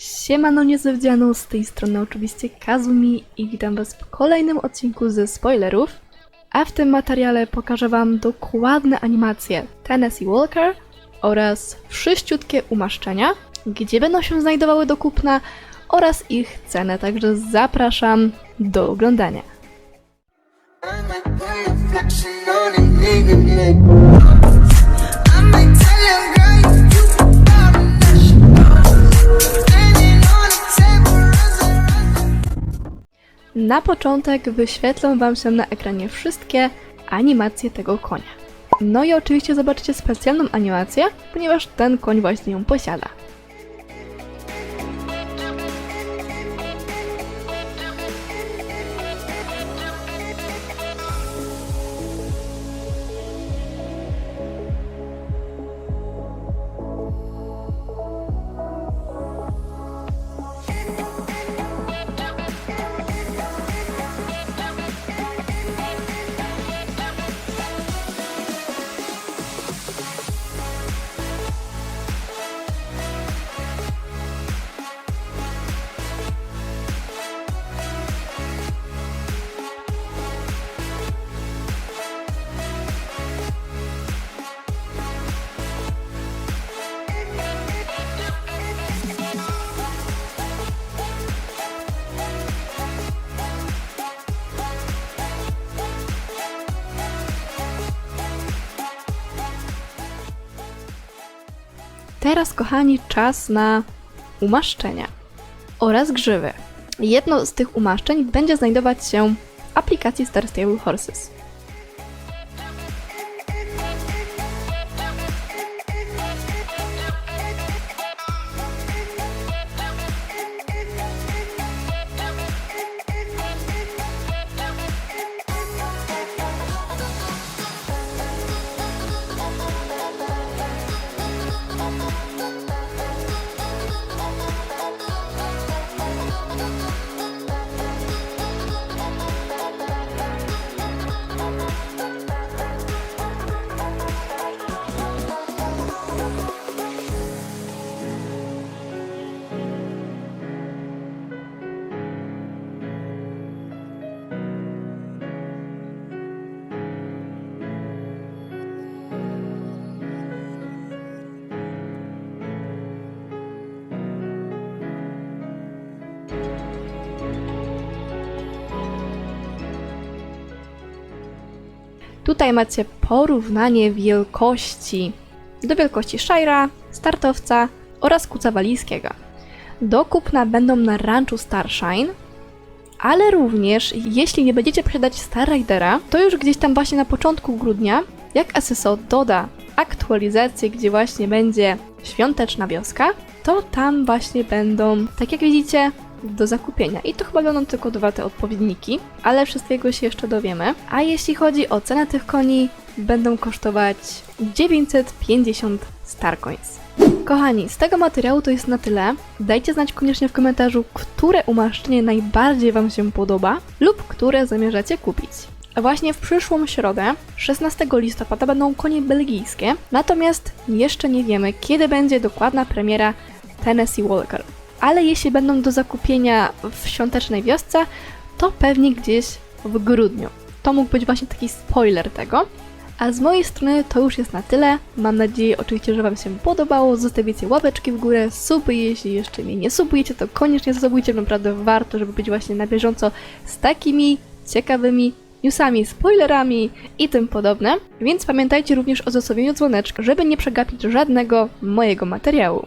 Siemano niezewdziano, z tej strony oczywiście Kazumi i witam was w kolejnym odcinku ze spoilerów. A w tym materiale pokażę wam dokładne animacje Tennessee Walker oraz wszyściutkie umaszczenia, gdzie będą się znajdowały do kupna oraz ich cenę, także zapraszam do oglądania. I'm Na początek wyświetlą Wam się na ekranie wszystkie animacje tego konia. No i oczywiście zobaczycie specjalną animację, ponieważ ten koń właśnie ją posiada. Teraz, kochani, czas na umaszczenia oraz grzywy. Jedno z tych umaszczeń będzie znajdować się w aplikacji Star Stable Horses. Tutaj macie porównanie wielkości do wielkości Shira, startowca oraz kuca walijskiego. Do kupna będą na ranchu Starshine, ale również jeśli nie będziecie posiadać Star Ridera, to już gdzieś tam właśnie na początku grudnia, jak SSO doda aktualizację, gdzie właśnie będzie świąteczna wioska, to tam właśnie będą, tak jak widzicie, do zakupienia. I to chyba będą tylko dwa te odpowiedniki, ale wszystkiego się jeszcze dowiemy. A jeśli chodzi o cenę tych koni, będą kosztować 950 Starcoins. Kochani, z tego materiału to jest na tyle. Dajcie znać koniecznie w komentarzu, które umaszczenie najbardziej Wam się podoba lub które zamierzacie kupić. Właśnie w przyszłą środę, 16 listopada, będą konie belgijskie, natomiast jeszcze nie wiemy, kiedy będzie dokładna premiera Tennessee Walker. Ale jeśli będą do zakupienia w świątecznej wiosce, to pewnie gdzieś w grudniu. To mógł być właśnie taki spoiler tego. A z mojej strony to już jest na tyle. Mam nadzieję oczywiście, że Wam się podobało. Zostawicie łapeczki w górę, suby, jeśli jeszcze mnie nie subujecie, to koniecznie zasubujcie, naprawdę warto, żeby być właśnie na bieżąco z takimi ciekawymi newsami, spoilerami i tym podobne. Więc pamiętajcie również o zostawieniu dzwoneczka, żeby nie przegapić żadnego mojego materiału.